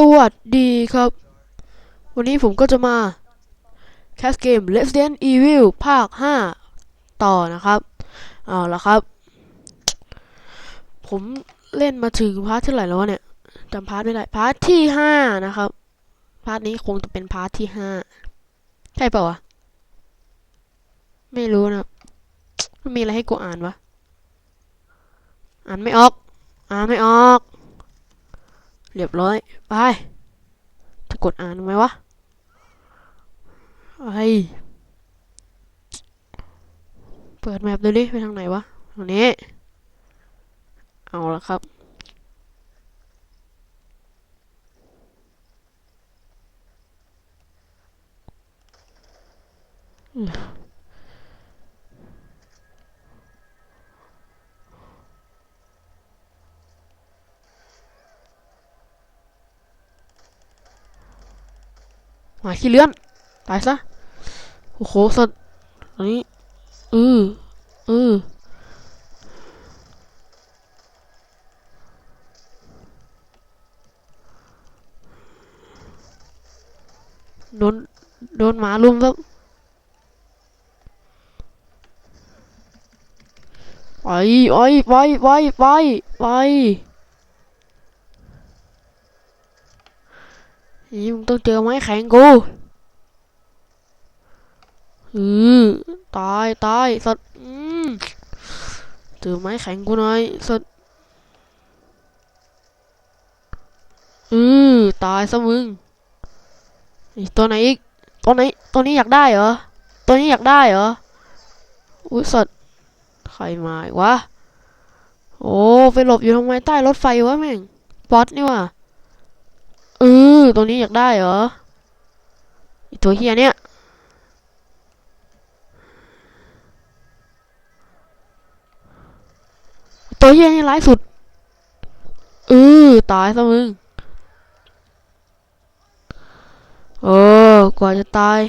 สวัสดีครับ วันนี้ผมก็จะมา แคสเกม Resident Evil ภาค 5 ต่อนะครับเอาละครับ ผมเล่นมาถึงพาร์ทที่เท่าไหร่แล้วเนี่ยจำพาร์ทไม่ได้ พาร์ทที่ 5 นะครับ พาร์ทนี้คงจะเป็นพาร์ทที่ 5 ใช่เปล่าวะ ไม่รู้นะมันมีอะไรให้กูอ่านวะ อ่านไม่ออก อ่านไม่ออก เรียบร้อย ไปจะกดอ่านไหมวะไอเปิดแมปดูดิไปทางไหนวะทางนี้ เอาละครับ อืม มาขี้เลื่อนตายซะโอ้โหสัตว์อันนี้อืออือโดนโดนหมาลุมแล้วไปไปไปไปไปไป นี่มึงต้องเจอไม้แข็งกูอือตายตายสัตว์อืมเจอไม้แข็งกูหน่อยสัตว์อือตายซะมึงอีตัวไหนอีกตัวไหนตัวนี้อยากได้เหรอตัวนี้อยากได้เหรออุ้ยสัตว์ใครมาอีกวะโอ้ไปหลบอยู่ทำไมใต้รถไฟวะแม่งป๊อตนี่ว่ะ เออตัวนี้อยากได้เหรอไอตัวเฮียเนี่ย ตัวเฮียนี่ร้ายสุด เออ ตายซะมึง โอ้ กว่าจะตาย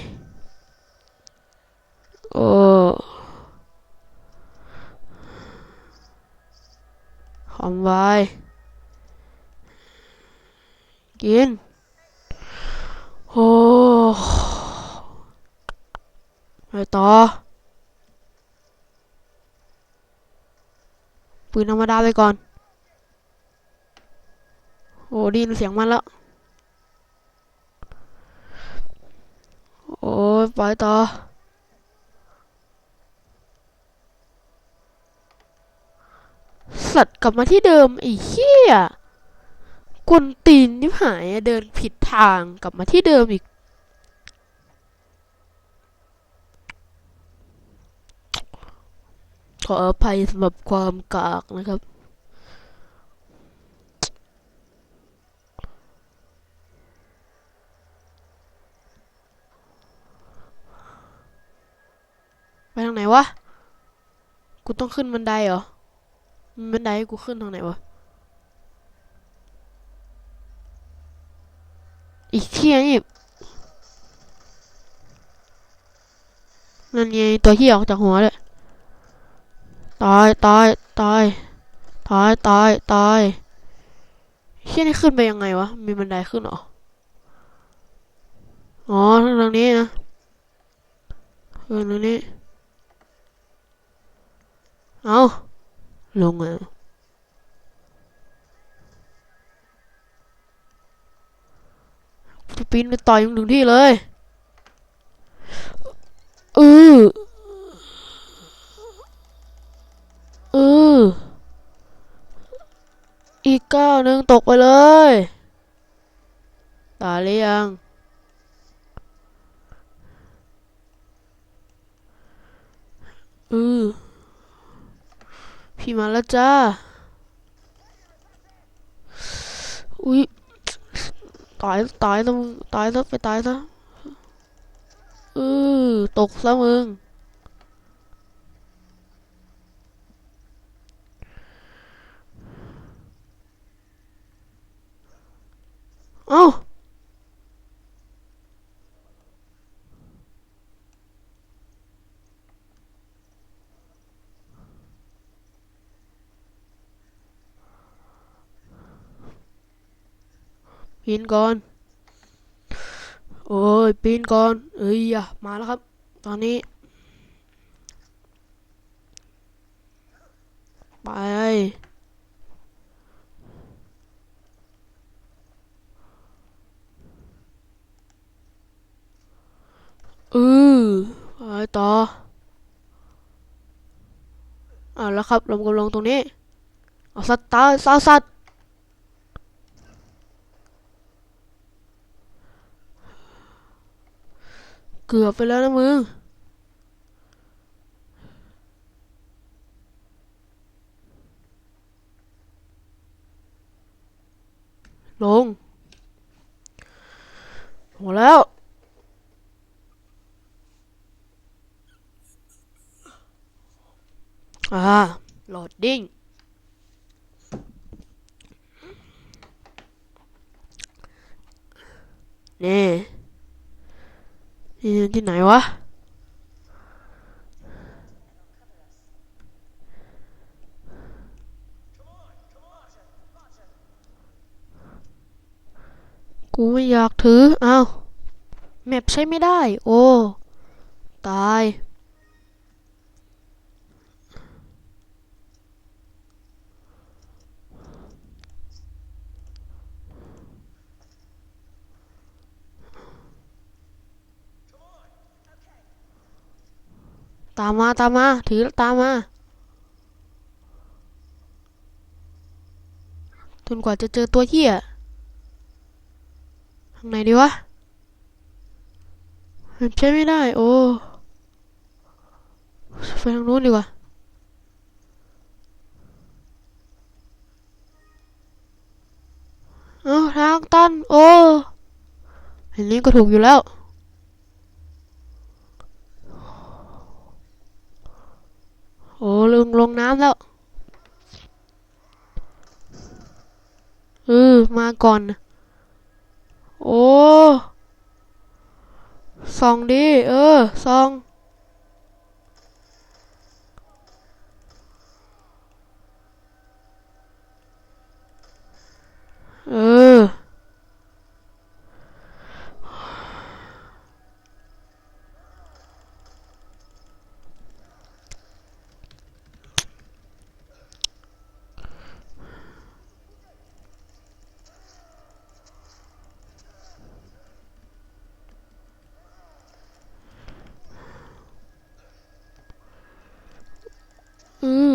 โอ้หอมไว้ กิน โอ้ไปต่อ ปืนธรรมดาไปก่อน โอ้ดีนเสียงมันแล้ว โอ้ยไปต่อสัตว์กลับมาที่เดิมไอ้เหี้ย กวนตีนนิบหายเดินผิดทางกลับมาที่เดิมอีก ขออภัยสำหรับความกากนะครับไปทางไหนวะ กูต้องขึ้นบันไดเหรอ บันไดกูขึ้นทางไหนวะ อีกที่นี่นั่นไงตัวเหี้ออกจากหัวเลยตายตายตายตายตายตายเชี่ยนี่ขึ้นไปยังไงวะ มีบันไดขึ้นหรอ อ๋อทางทางนี้นะเออทางนี้ เอาลงอะ ปีนไปต่อยมึงถึงที่เลยเออเอออีกก้าวหนึ่งตกไปเลย ตายหรือยังเออพี่มาแล้วจ้า อุ้ย ตายตายซะมึงตายซะไปตายซะเออตกซะมึง เอ้า ปีนก่อน โอ้ยปีนก่อน เอ้ยอะมาแล้วครับ ตอนนี้ ไป อือไปต่ออ่าแล้วครับลงกำลังตรงนี้ เอาสัตว์ตายซาสัตว์ เกือบไปแล้วนะมึง ลง หมดแล้ว อ่าโหลดดิ้งนี่ ยืนที่ไหนวะ กูไม่อยากถือ อ้าว แมปใช้ไม่ได้ โอ้ ตาย ตามมาตามมา ถือตามมาจนกว่าจะเจอตัวเหี้ยทางไหนดีวะมันใช้ไม่ได้ โอ้ไปทางนู้นดีกว่าเอ้าทางตัน โอ้อันนี้ก็ถูกอยู่แล้ว โอ้ลงลงน้ำแล้วเออมาก่อน โอ้ส่องดี เออส่อง เออ อือ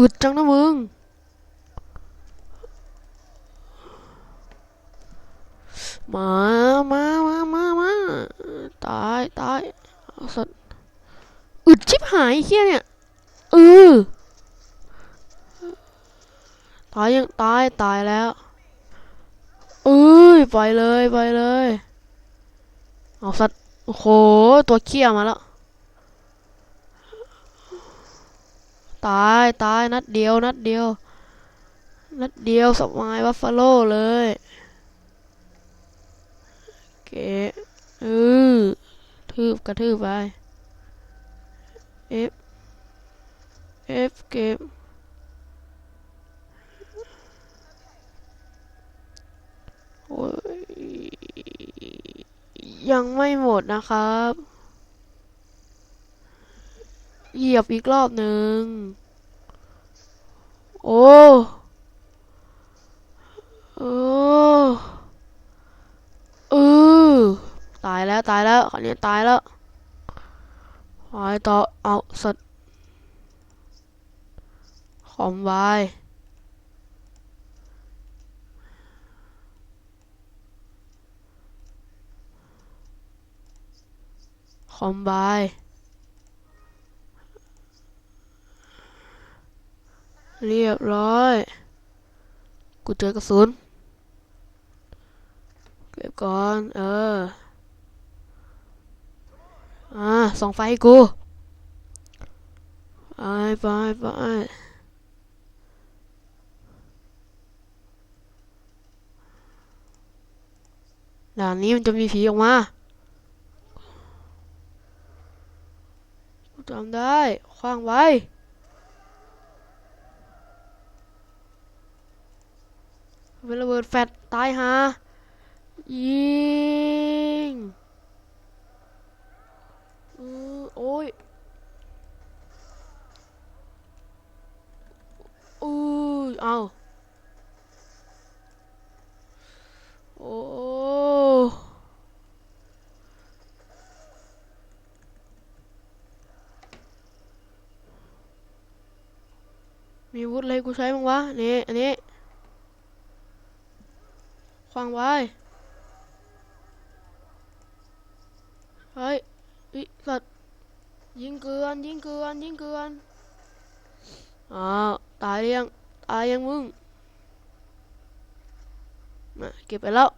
อึดจังนะมึง มา มา มา มา มา ตาย ตายสัตว์อึดชิบหายเฮียเนี่ยเออตายยังตาย ตายแล้วเอ้ย ไปเลย ไปเลย เอาสัตว์ โอ้โห ตัวเขี้ยมาแล้ว ตายตายนัดเดียว นัดเดียว นัดเดียวสมายวัฟฟาโลเลยเกะเออทืบกระทืบไป F F เก็บโอ้ยยังไม่หมดนะครับ เหยียบอีกรอบหนึ่ง โอ้ โอ้เออตายแล้วตายแล้วคราวนี้ตายแล้วไปต่อ เอาสัตว์คอมไวคอมไบ เรียบร้อย กูเจอกระสุน เก็บก่อน เออ อ่าส่องไฟให้กูไปไปไปด่านนี้มันจะมีผีออกมากูจำได้ขว้างไว้ เป็นระเบิดแฟดตายฮะยิงอือโอ้ยอู้ยเอาโอ้มีวุธอะไรกูใช้บ้างวะนี่อันนี้ ขวางไว้เฮ้ยอิสัตยิงเกือนยิงเกือนยิงเกือนอ้าวตายยังตายยังมึงมาเก็บไปแล้ว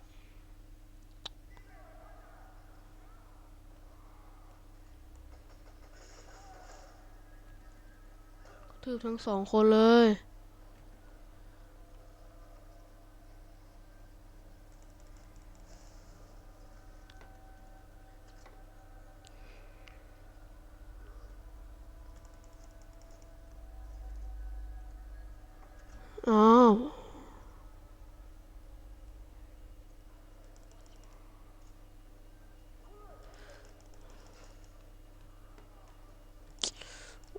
ถือทั้งสองคนเลย อ้าว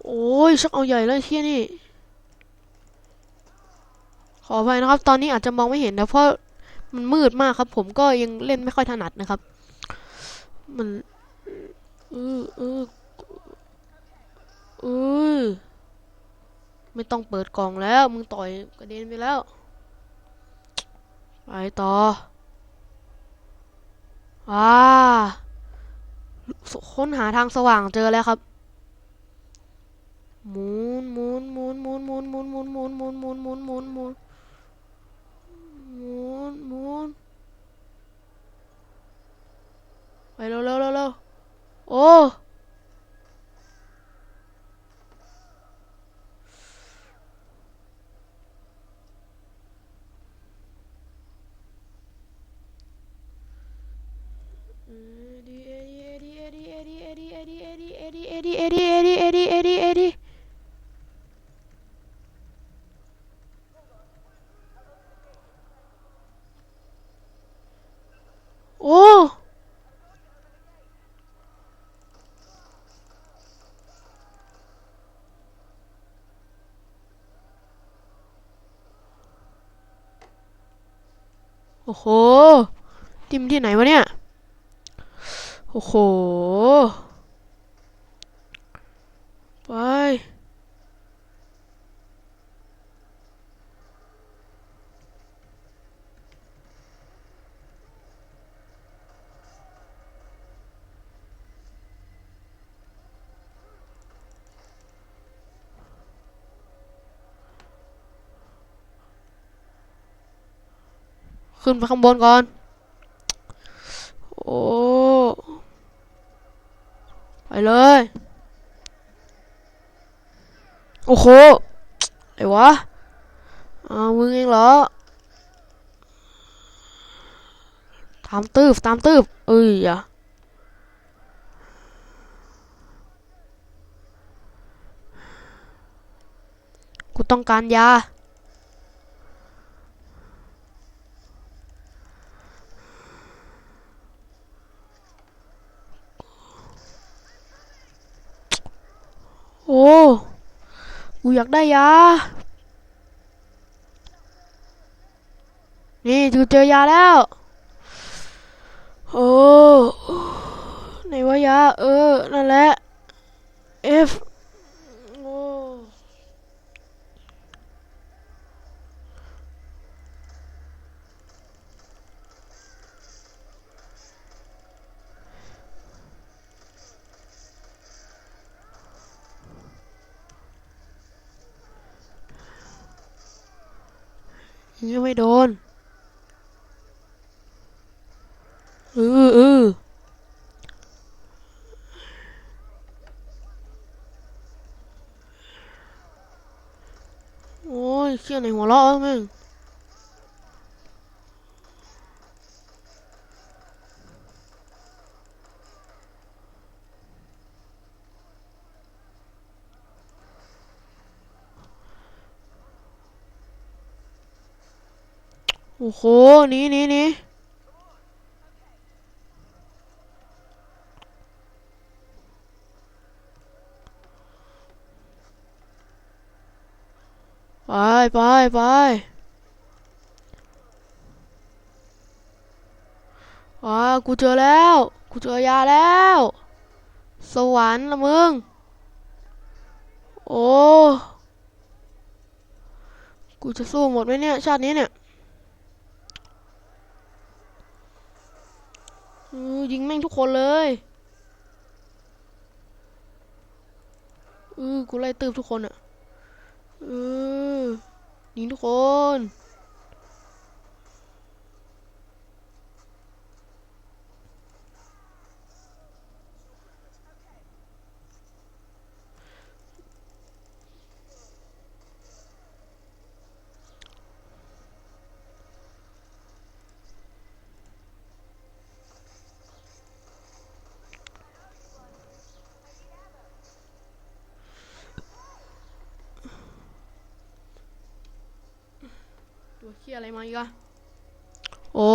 โอ้ยชักเอาใหญ่แล้วเที่ยนี่ ขออภัยนะครับ ตอนนี้อาจจะมองไม่เห็นนะเพราะมันมืดมากครับ ผมก็ยังเล่นไม่ค่อยถนัดนะครับ มันเออเออเออไม่ต้องเปิดกล่องแล้ว มึงต่อยกระเด็นไปแล้ว ไปต่ออ่าค้นหาทางสว่างเจอแล้วครับ หมุนหมุนหมุนหมุนหมุนหมุนหมุ โอ้โหติมที่ไหนวะเนี่ย โอ้โห ไป ขึ้นไปข้างบนก่อน โอ้ ไปเลย โอ้โหไอ้วะอ้าวมึงเองเหรอ ตามตืบตามตืบเอ้ยอะกูต้องการยา โอ้ กู อยากได้ยา นี่กูเจอยาแล้ว โอ้ไหนว่ายา เออ นั่นแหละ F โอ้ ยังไม่ โดนอืออือโอ้ยเขี้ยไหนหัวเราะวะแม่ง อ้โหนี่นี่นี่ไปไปไปว้ากูเจอแล้ว กูเจอยาแล้ว สวรรค์ละมึง โอ้ กูจะสู้หมดไหมเนี่ย ชาตินี้เนี่ยเออ ยิงแม่งทุกคนเลยเออกูไล่ตืบทุกคนอะเออยิงทุกคน เคียอะไรมาอีกอะโอ้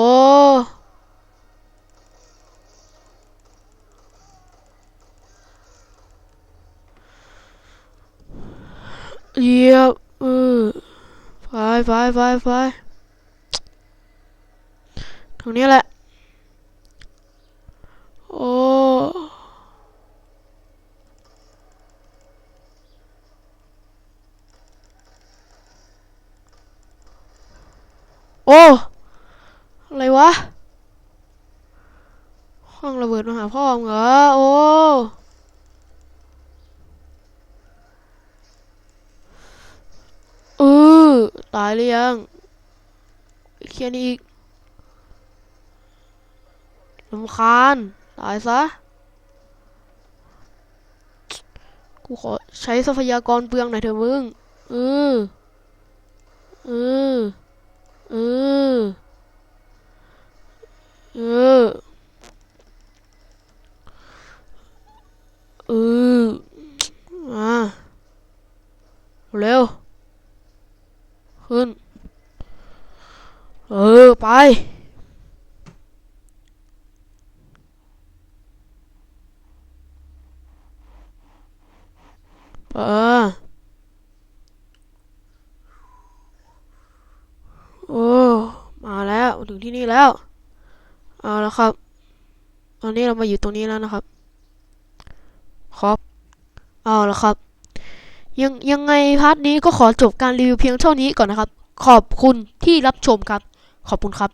เยียบเออไปไปไปไปตรงนี้แหละ โอ้ โอ้ อะไรวะ ห้องระเบิดมาหาพ่อเหรอ โอ้เออตายหรือยังเคียนี่อีกลำคาญ ตายซะ กูขอใช้ทรัพยากรเปลืองหน่อยเถอะมึงเออเออ เออ เออ เออมาเร็ว ขึ้น เออ ไป เออ โอ้ มาแล้ว ถึงที่นี่ แล้ว เอาละครับ ตอนนี้เรามาอยู่ตรงนี้แล้วนะครับ ครับ เอาละครับ ยังยังไงพาร์ทนี้ก็ขอจบการรีวิวเพียงเท่านี้ก่อนนะครับ ขอบคุณที่รับชมครับ ขอบคุณครับ